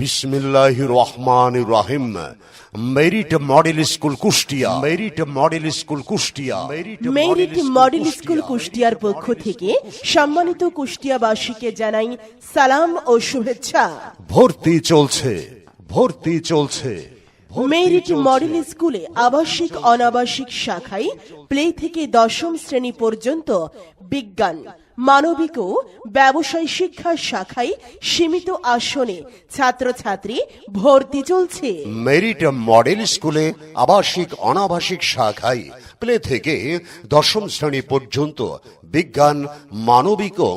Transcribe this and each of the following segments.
বিসমিল্লাহ রহমান রাহিম। Merit model school Kushtia merit model school Kushtia merit model school কুষ্টিয়ার পক্ষ থেকে সম্মানিত কুষ্টিয়াবাসীকে জানাই সালাম ও শুভেচ্ছা। ভর্তি চলছে। ভর্তি চলছে। মেরিট মডেল স্কুলে আবাসিক অনাবাসিক শাখায় প্লে থেকে দশম শ্রেণি পর্যন্ত বিজ্ঞান মানবিক ও ব্যবসায় শিক্ষা শাখায় সীমিত আসনে ছাত্রছাত্রী ভর্তি চলছে। মেরিট মডেল স্কুলে আবাসিক অনাবাসিক শাখায় প্লে থেকে দশম শ্রেণি পর্যন্ত বিজ্ঞান মানবিক ও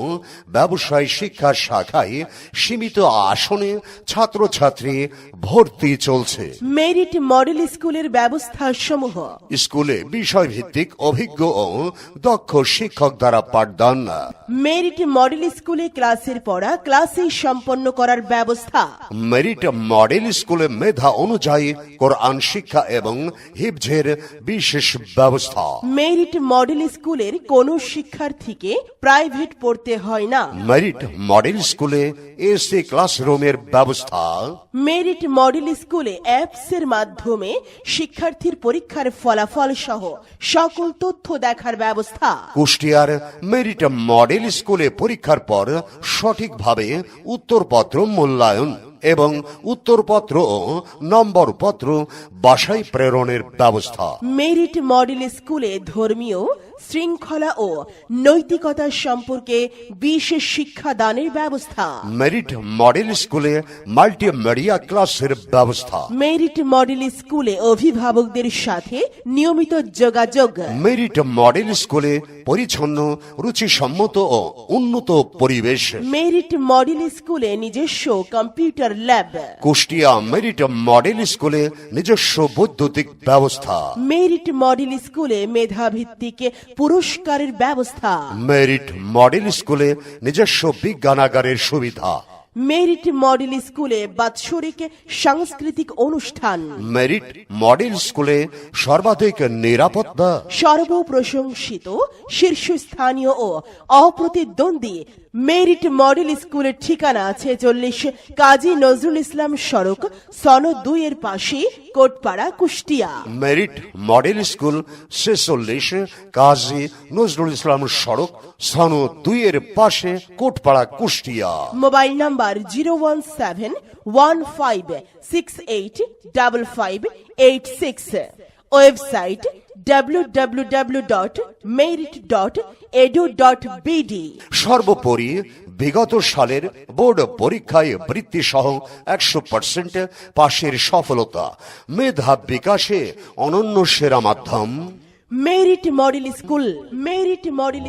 ব্যবসায় শিক্ষা শাখায় সীমিত আসনে ছাত্রছাত্রী ভর্তি চলছে। মেরিট মডেল স্কুলের ব্যবস্থা সমূহ। স্কুলে বিষয়ভিত্তিক অভিজ্ঞ ও দক্ষ শিক্ষক দ্বারা পাঠদান। মেরিট মডেল স্কুলে ক্লাসের পড়া ক্লাসে সম্পন্ন করার ব্যবস্থা। মেরিট মডেল স্কুলে মেধা অনুযায়ী কোরআন শিক্ষা এবং হিবঝের বিশেষ ব্যবস্থা। মেরিট মডেল স্কুলের কোনো শিক্ষার্থীকে প্রাইভেট পড়তে হয় না। মেরিট মডেল স্কুলে এসি ক্লাসরুমের ব্যবস্থা। মেরিট মডেল স্কুলে অ্যাপস এর মাধ্যমে শিক্ষার্থীর পরীক্ষার ফলাফল সহ সকল তথ্য দেখার ব্যবস্থা। কুষ্টিয়ার মেরিট মডেল স্কুলে পরীক্ষার পর সঠিকভাবে উত্তরপত্র মূল্যায়ন। এবং উত্তরপত্র ও নম্বরপত্র বাসায় প্রেরণের ব্যবস্থা। মেরিট মডেল স্কুলে ধর্মীয় শৃঙ্খলা ও নৈতিকতা সম্পর্কে বিশেষ শিক্ষা দানের ব্যবস্থা। মেরিট মডেল স্কুলে মাল্টি মাল্টিমিডিয়া ক্লাসের ব্যবস্থা। মেরিট মডেল স্কুলে অভিভাবকদের সাথে নিয়মিত যোগাযোগ। মেরিট মডেল স্কুলে পরিচ্ছন্ন রুচিসম্মত ও উন্নত পরিবেশ। মেরিট মডেল স্কুলে নিজস্ব computer lab Kushtia merit model স্কুলে নিজস্ব বৈদ্যুতিক ব্যবস্থা। মেরিট মডেল স্কুলে মেধাভিত্তিক পুরস্কারের ব্যবস্থা। মেরিট মডেল স্কুলে নিজস্ব বিজ্ঞানাগারের সুবিধা। মেরিট মডেল স্কুলে বাৎসরিক সাংস্কৃতিক অনুষ্ঠান। মেরিট মডেল স্কুলে সর্বাধিক নিরাপত্তা। সর্বপ্রশংসিত শীর্ষস্থানীয় ও অপ্রতিদ্বন্দ্বী মেরিট মডেল স্কুলের ঠিকানা আছে চল্লিশ কাজী নজরুল ইসলাম সড়ক সন দুই এর পাশে Kotpara Kushtia. Merit model school ছেচল্লিশ কাজী নজরুল ইসলাম সড়ক সন দুইয়ের পাশে Kotpara Kushtia. Mobile number zero one seven one five six eight double five eight six. Website W W W dot merit dot edu dot BD সর্বোপরি বিগত সালের বোর্ড পরীক্ষায় বৃত্তি সহ একশো পার্সেন্ট পাশের সফলতা। মেধা বিকাশে অনন্য সেরা মাধ্যম। Merit model school merit model